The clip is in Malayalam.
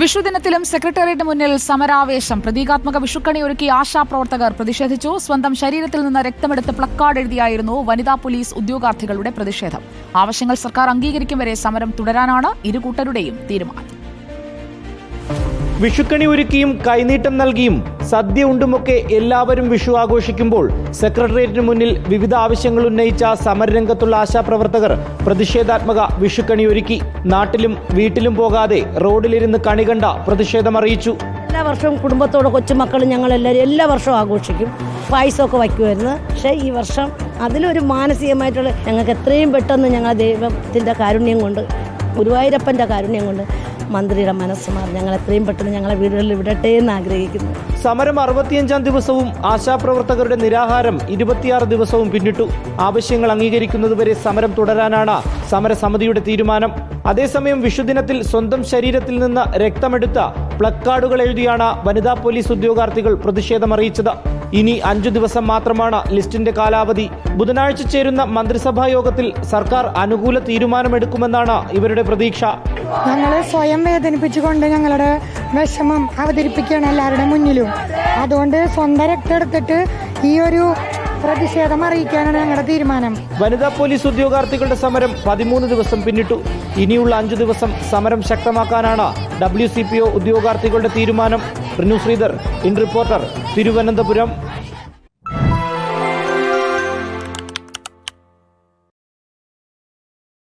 വിഷുദിനത്തിലും സെക്രട്ടേറിയറ്റ് മുന്നിൽ സമരാവേശം. പ്രതീകാത്മക വിഷുക്കണി ഒരുക്കി ആശാ പ്രവർത്തകർ പ്രതിഷേധിച്ചു. സ്വന്തം ശരീരത്തിൽ നിന്ന് രക്തമെടുത്ത് പ്ലക്കാർഡ് എഴുതിയായിരുന്നു വനിതാ പോലീസ് ഉദ്യോഗാർത്ഥികളുടെ പ്രതിഷേധം. ആവശ്യങ്ങൾ സർക്കാർ അംഗീകരിക്കും വരെ സമരം തുടരാനാണ് ഇരു കൂട്ടരുടെയും തീരുമാനം. വിഷുക്കണി ഒരുക്കിയും കൈനീട്ടം നൽകിയും സദ്യ ഉണ്ടുമൊക്കെ എല്ലാവരും വിഷു ആഘോഷിക്കുമ്പോൾ സെക്രട്ടേറിയറ്റിന് മുന്നിൽ വിവിധ ആവശ്യങ്ങൾ ഉന്നയിച്ച സമരരംഗത്തുള്ള ആശാപ്രവർത്തകർ പ്രതിഷേധാത്മക വിഷുക്കണി ഒരുക്കി. നാട്ടിലും വീട്ടിലും പോകാതെ റോഡിലിരുന്ന് കണി കണ്ട പ്രതിഷേധമറിയിച്ചു. എല്ലാ വർഷവും കുടുംബത്തോടെ കൊച്ചുമക്കളും ഞങ്ങളെല്ലാവരും എല്ലാ വർഷവും ആഘോഷിക്കും. പായസമൊക്കെ വയ്ക്കുമായിരുന്നു. പക്ഷേ ഈ വർഷം അതിലൊരു മാനസികമായിട്ടുള്ള ഞങ്ങൾക്ക് എത്രയും പെട്ടെന്ന് ഞങ്ങൾ ദൈവത്തിന്റെ കാരുണ്യം കൊണ്ട് ഗുരുവായൂരപ്പന്റെ കാരുണ്യം കൊണ്ട് മന്ത്രിയുടെ മനസ്സ് മാറി. ഞങ്ങൾ എത്രയും പെട്ടെന്ന് ഞങ്ങളെ വീടുകളിൽ വിടട്ടെ എന്ന് ആഗ്രഹിക്കുന്നു. സമരം അറുപത്തിയഞ്ചാം ദിവസവും ആശാപ്രവർത്തകരുടെ നിരാഹാരം ഇരുപത്തിയാറ് ദിവസവും പിന്നിട്ടു. ആവശ്യങ്ങൾ അംഗീകരിക്കുന്നതുവരെ സമരം തുടരാനാണ് സമരസമിതിയുടെ തീരുമാനം. അതേസമയം വിഷുദിനത്തിൽ സ്വന്തം ശരീരത്തിൽ നിന്ന് രക്തമെടുത്ത പ്ലക്കാർഡുകൾ എഴുതിയാണ് വനിതാ പോലീസ് ഉദ്യോഗാർത്ഥികൾ പ്രതിഷേധമറിയിച്ചത് ഇനി അഞ്ചു ദിവസം മാത്രമാണ് ലിസ്റ്റിന്റെ കാലാവധി. ബുധനാഴ്ച ചേരുന്ന മന്ത്രിസഭാ യോഗത്തിൽ സർക്കാർ അനുകൂല തീരുമാനമെടുക്കുമെന്നാണ് ഇവരുടെ പ്രതീക്ഷ. ഞങ്ങൾ സ്വയം വേദനിപ്പിച്ചുകൊണ്ട് ഞങ്ങളുടെ വിഷമം അവതരിപ്പിക്കുകയാണ് എല്ലാവരുടെ മുന്നിലും. അതുകൊണ്ട് സ്വന്തം രക്തം എടുത്തിട്ട് ഈ ഒരു പ്രതിഷേധം അറിയിക്കാനാണ് ഞങ്ങളുടെ തീരുമാനം. വനിതാ പോലീസ് ഉദ്യോഗാർത്ഥികളുടെ സമരം പതിമൂന്ന് ദിവസം പിന്നിട്ടു. ഇനിയുള്ള അഞ്ചു ദിവസം സമരം ശക്തമാക്കാനാണ് ഡബ്ല്യു സി പി ഒ ഉദ്യോഗാർത്ഥികളുടെ തീരുമാനം. Rinu Sreedhar in Reporter Thiruvananthapuram.